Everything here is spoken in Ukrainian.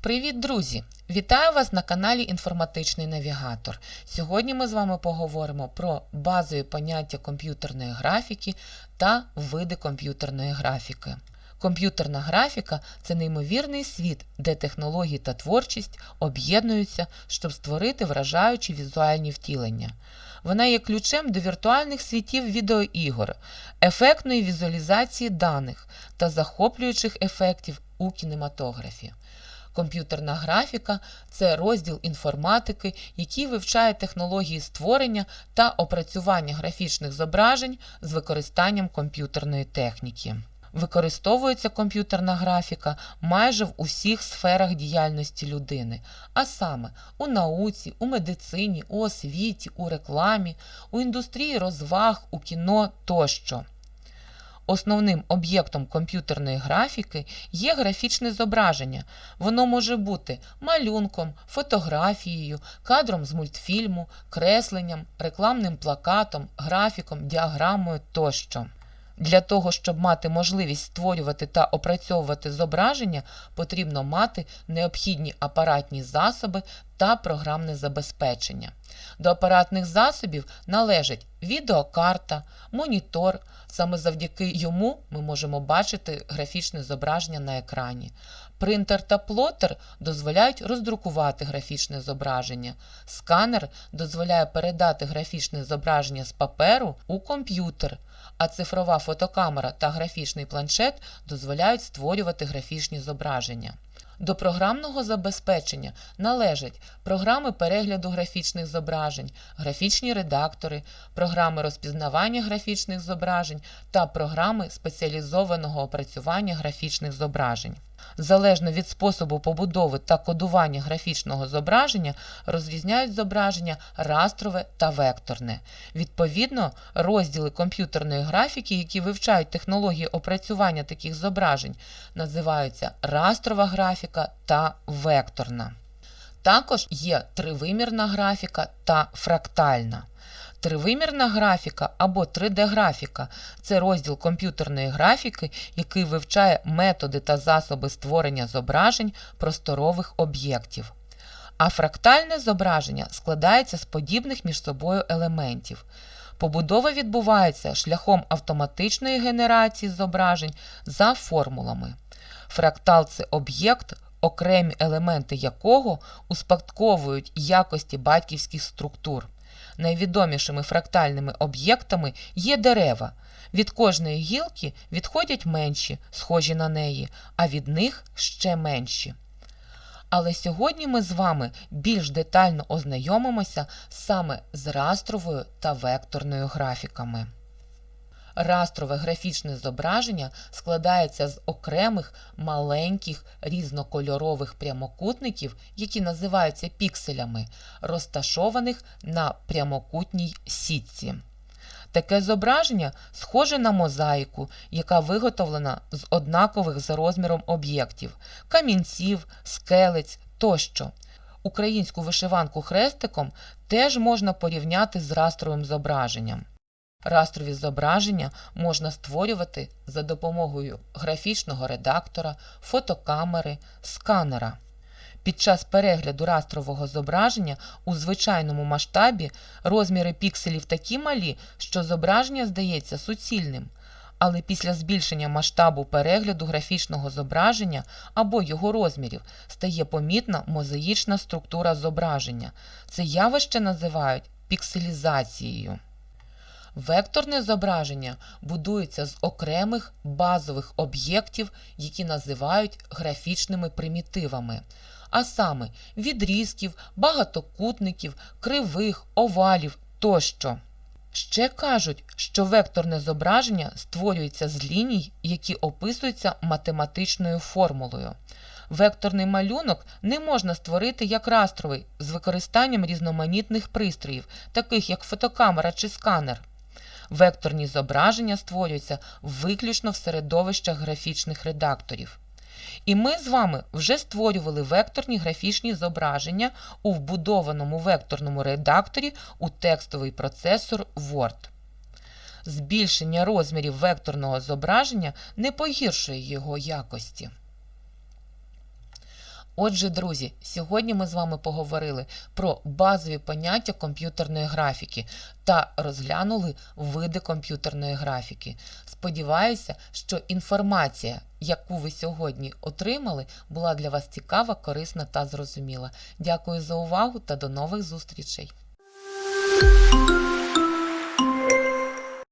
Привіт, друзі! Вітаю вас на каналі Інформатичний Навігатор. Сьогодні ми з вами поговоримо про базові поняття комп'ютерної графіки та види комп'ютерної графіки. Комп'ютерна графіка це неймовірний світ, де технології та творчість об'єднуються, щоб створити вражаючі візуальні втілення. Вона є ключем до віртуальних світів відеоігор, ефектної візуалізації даних та захоплюючих ефектів у кінематографі. Комп'ютерна графіка це розділ інформатики, який вивчає технології створення та опрацювання графічних зображень з використанням комп'ютерної техніки. Використовується комп'ютерна графіка майже в усіх сферах діяльності людини, а саме у науці, у медицині, у освіті, у рекламі, у індустрії розваг, у кіно тощо. Основним об'єктом комп'ютерної графіки є графічне зображення. Воно може бути малюнком, фотографією, кадром з мультфільму, кресленням, рекламним плакатом, графіком, діаграмою тощо. Для того, щоб мати можливість створювати та опрацьовувати зображення, потрібно мати необхідні апаратні засоби та програмне забезпечення. До апаратних засобів належать відеокарта, монітор. Саме завдяки йому ми можемо бачити графічне зображення на екрані. Принтер та плотер дозволяють роздрукувати графічне зображення. Сканер дозволяє передати графічне зображення з паперу у комп'ютер, а цифрова фотокамера та графічний планшет дозволяють створювати графічні зображення. До програмного забезпечення належать програми перегляду графічних зображень, графічні редактори, програми розпізнавання графічних зображень та програми спеціалізованого опрацювання графічних зображень. Залежно від способу побудови та кодування графічного зображення розрізняють зображення растрове та векторне. Відповідно, розділи комп'ютерної графіки, які вивчають технології опрацювання таких зображень, називаються растрова графіка та векторна. Також є тривимірна графіка та фрактальна. Тривимірна графіка або 3D-графіка це розділ комп'ютерної графіки, який вивчає методи та засоби створення зображень просторових об'єктів. А фрактальне зображення складається з подібних між собою елементів. Побудова відбувається шляхом автоматичної генерації зображень за формулами. Фрактал це об'єкт, окремі елементи якого успадковують якості батьківських структур. Найвідомішими фрактальними об'єктами є дерева. Від кожної гілки відходять менші, схожі на неї, а від них ще менші. Але сьогодні ми з вами більш детально ознайомимося саме з растровою та векторною графіками. Растрове графічне зображення складається з окремих маленьких різнокольорових прямокутників, які називаються пікселями, розташованих на прямокутній сітці. Таке зображення схоже на мозаїку, яка виготовлена з однакових за розміром об'єктів камінців, скелець тощо. Українську вишиванку хрестиком теж можна порівняти з растровим зображенням. Растрові зображення можна створювати за допомогою графічного редактора, фотокамери, сканера. Під час перегляду растрового зображення у звичайному масштабі розміри пікселів такі малі, що зображення здається суцільним. Але після збільшення масштабу перегляду графічного зображення або його розмірів стає помітна мозаїчна структура зображення. Це явище називають пікселізацією. Векторне зображення будується з окремих базових об'єктів, які називають графічними примітивами, а саме відрізків, багатокутників, кривих, овалів тощо. Ще кажуть, що векторне зображення створюється з ліній, які описуються математичною формулою. Векторний малюнок не можна створити як растровий з використанням різноманітних пристроїв, таких як фотокамера чи сканер. Векторні зображення створюються виключно в середовищах графічних редакторів. І ми з вами вже створювали векторні графічні зображення у вбудованому векторному редакторі у текстовий процесор Word. Збільшення розмірів векторного зображення не погіршує його якості. Отже, друзі, сьогодні ми з вами поговорили про базові поняття комп'ютерної графіки та розглянули види комп'ютерної графіки. Сподіваюся, що інформація, яку ви сьогодні отримали, була для вас цікава, корисна та зрозуміла. Дякую за увагу та до нових зустрічей!